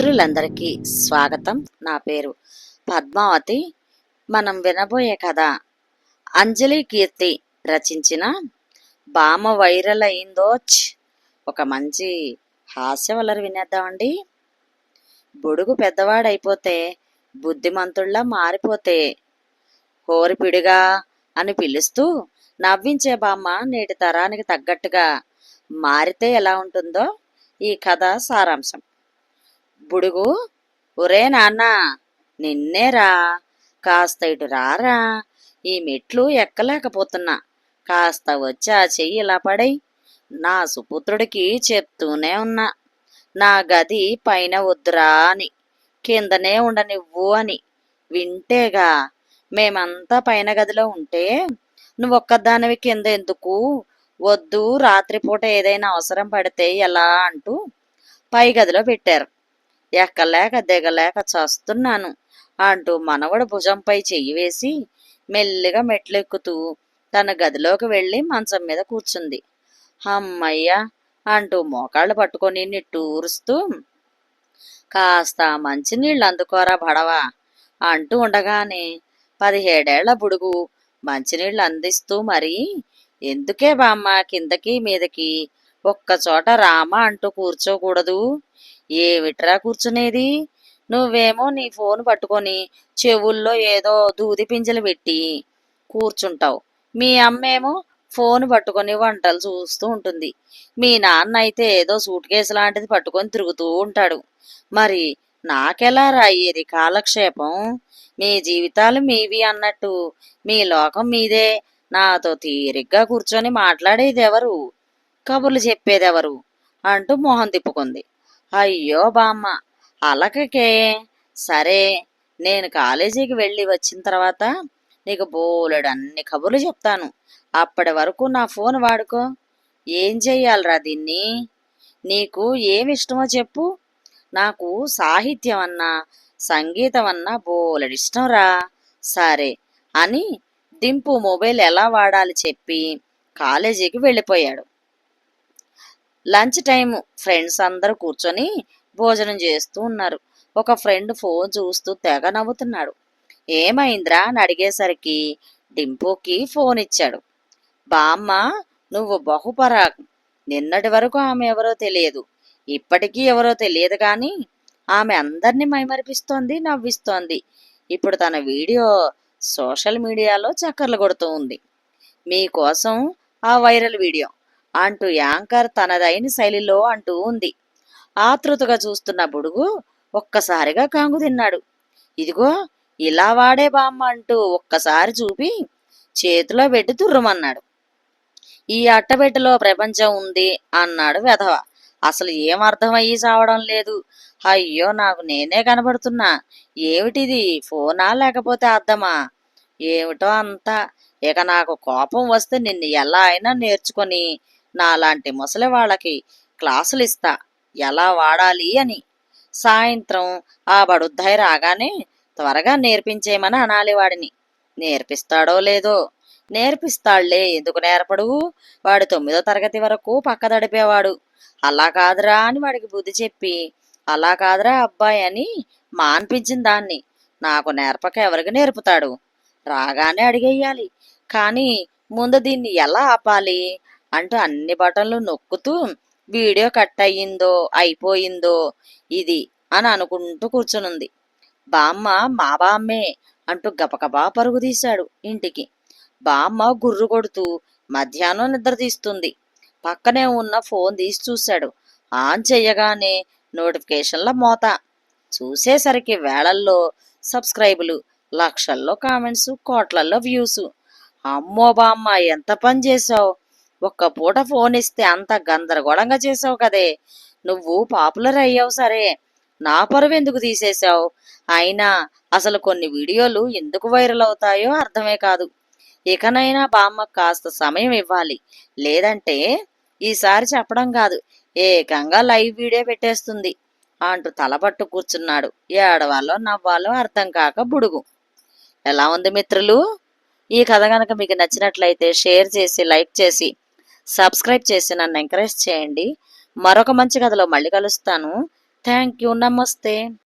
మిత్రులందరికీ స్వాగతం. నా పేరు పద్మావతి. మనం వినబోయే కథ అంజలి కీర్తి రచించిన బామ వైరల్ అయిందోచ్ ఒక మంచి హాస్యవలరు వినేద్దామండి. బొడుగు పెద్దవాడైపోతే బుద్ధిమంతుల్లా మారిపోతే హోరిపిడిగా అని పిలుస్తూ నవ్వించే బామ్మ నేటి తరానికి తగ్గట్టుగా మారితే ఎలా ఉంటుందో ఈ కథ సారాంశం. బుడుగు. ఒరే నాన్న నిన్నేరా కాస్త ఇటు రారా ఈ మెట్లు ఎక్కలేకపోతున్నా. కాస్త వచ్చి ఆ చెయ్యి ఇలా పడై నా సుపుత్రుడికి చెప్తూనే ఉన్నా. నా గది పైన వద్దురా అని కిందనే ఉండనివ్వు అని వింటేగా మేమంతా పైన గదిలో ఉంటే నువ్వొక్కదానివి కింద ఎందుకు? వద్దు రాత్రిపూట ఏదైనా అవసరం పడితే ఎలా అంటూ పై గదిలో పెట్టారు. ఎక్కలేక దిగలేక చస్తున్నాను అంటూ మనవడు భుజంపై చెయ్యి వేసి మెల్లిగా మెట్లెక్కుతూ తన గదిలోకి వెళ్ళి మంచం మీద కూర్చుంది. అమ్మయ్య అంటూ మోకాళ్ళు పట్టుకొని నిట్టూరుస్తూ కాస్త మంచినీళ్ళు అందుకోరా బడవా అంటూ ఉండగానే పదిహేడేళ్ళ బుడుగు మంచినీళ్ళు అందిస్తూ మరి ఎందుకే బామ్మ కిందకి మీదకి ఒక్కచోట రామ అంటూ కూర్చోకూడదు. ఏమిట్రా కూర్చునేది? నువ్వేమో నీ ఫోన్ పట్టుకొని చెవుల్లో ఏదో దూది పింజలు పెట్టి కూర్చుంటావు. మీ అమ్మేమో ఫోన్ పట్టుకొని వంటలు చూస్తూ ఉంటుంది. మీ నాన్న అయితే ఏదో సూట్ కేసు లాంటిది పట్టుకొని తిరుగుతూ ఉంటాడు. మరి నాకెలా రాయేది కాలక్షేపం? మీ జీవితాలు మీవి అన్నట్టు. మీ లోకం మీదే. నాతో తీరిగ్గా కూర్చొని మాట్లాడేది ఎవరు కబుర్లు చెప్పేదెవరు? అంటూ మొహం తిప్పుకుంది. అయ్యో బామ్మ అలకకే. సరే నేను కాలేజీకి వెళ్ళి వచ్చిన తర్వాత నీకు బోలెడు అన్ని కబుర్లు చెప్తాను. అప్పటి వరకు నా ఫోన్ వాడుకో. ఏం చెయ్యాలరా దీన్ని? నీకు ఏమి ఇష్టమో చెప్పు. నాకు సాహిత్యం అన్నా సంగీతం అన్నా బోలెడు ఇష్టం రా సరే అని దింపు మొబైల్ ఎలా వాడాలి చెప్పి కాలేజీకి వెళ్ళిపోయాడు. లంచ్ టైము ఫ్రెండ్స్ అందరూ కూర్చొని భోజనం చేస్తూ ఉన్నారు. ఒక ఫ్రెండ్ ఫోన్ చూస్తూ తెగ నవ్వుతున్నాడు. ఏమైందిరా అని అడిగేసరికి డింపోకి ఫోన్ ఇచ్చాడు. బామ్మ నువ్వు బహుపరాగం. నిన్నటి వరకు ఆమె ఎవరో తెలియదు. ఇప్పటికీ ఎవరో తెలియదు కానీ ఆమె అందరినీ మైమరిపిస్తోంది నవ్విస్తోంది. ఇప్పుడు తన వీడియో సోషల్ మీడియాలో చక్కర్లు కొడుతూ ఉంది. మీకోసం ఆ వైరల్ వీడియో. అంటూ యాంకర్ తనదైన శైలిలో అంటూ ఉంది. ఆతృతగా చూస్తున్న బుడుగు ఒక్కసారిగా కాంగు తిన్నాడు. ఇదిగో ఇలా వాడే బామ్మ అంటూ ఒక్కసారి చూపి చేతిలో పెట్టి తుర్రమన్నాడు ఈ అట్టబెట్టలో ప్రపంచం ఉంది అన్నాడు వెధవ. అసలు ఏం అర్థమయ్యి చావడం లేదు. అయ్యో నాకు నేనే కనబడుతున్నా. ఏమిటిది? ఫోనా లేకపోతే అర్థమా? ఏమిటో అంతా. ఇక నాకు కోపం వస్తే నిన్ను ఎలా అయినా నేర్చుకొని నాలాంటి ముసలి వాళ్ళకి క్లాసులు ఇస్తా ఎలా వాడాలి అని. సాయంత్రం ఆ బడుద్దాయి రాగానే త్వరగా నేర్పించేయమని అనాలి వాడిని. నేర్పిస్తాడో లేదో. నేర్పిస్తాడులే ఎందుకు నేర్పడు? వాడు తొమ్మిదో తరగతి వరకు పక్కదడిపేవాడు. అలా కాదురా అని వాడికి బుద్ధి చెప్పి అలా కాదురా అబ్బాయి అని మాన్పించిన దాన్ని. నాకు నేర్పక ఎవరికి నేర్పుతాడు? రాగానే అడిగేయాలి. కానీ ముందు దీన్ని ఎలా ఆపాలి? అంటూ అన్ని బటన్లు నొక్కుతూ వీడియో కట్ అయ్యిందో అయిపోయిందో ఇది అని అనుకుంటూ కూర్చునుంది. బామ్మ మా బామ్మే అంటూ గబగబా పరుగు తీశాడు ఇంటికి. బామ్మ గుర్రు కొడుతూ మధ్యాహ్నం నిద్ర తీస్తుంది. పక్కనే ఉన్న ఫోన్ తీసి చూశాడు. ఆన్ చెయ్యగానే నోటిఫికేషన్ల మోత. చూసేసరికి వేళల్లో సబ్స్క్రైబులు లక్షల్లో కామెంట్స్ కోట్లల్లో వ్యూస్. అమ్మో బామ్మ ఎంత పని చేసావు ఒక్క పూట ఫోన్ ఇస్తే అంత గందరగోళంగా చేసావు కదే. నువ్వు పాపులర్ అయ్యావు సరే. నా పరువు ఎందుకు తీసేశావు? అయినా అసలు కొన్ని వీడియోలు ఎందుకు వైరల్ అవుతాయో అర్థమే కాదు. ఇకనైనా బామ్మ కాస్త సమయం ఇవ్వాలి. లేదంటే ఈసారి చెప్పడం కాదు. ఏకంగా లైవ్ వీడియో పెట్టేస్తుంది. అంటూ తలపట్టు కూర్చున్నాడు. ఏడవాలో నవ్వాలో అర్థం కాక బుడుగు. ఎలా ఉంది మిత్రులు? ఈ కథ కనుక మీకు నచ్చినట్లయితే షేర్ చేసి లైక్ చేసి సబ్స్క్రైబ్ చేసి నన్ను ఎంకరేజ్ చేయండి. మరొక మంచి కథలో మళ్ళీ కలుస్తాను. థ్యాంక్ యూ నమస్తే.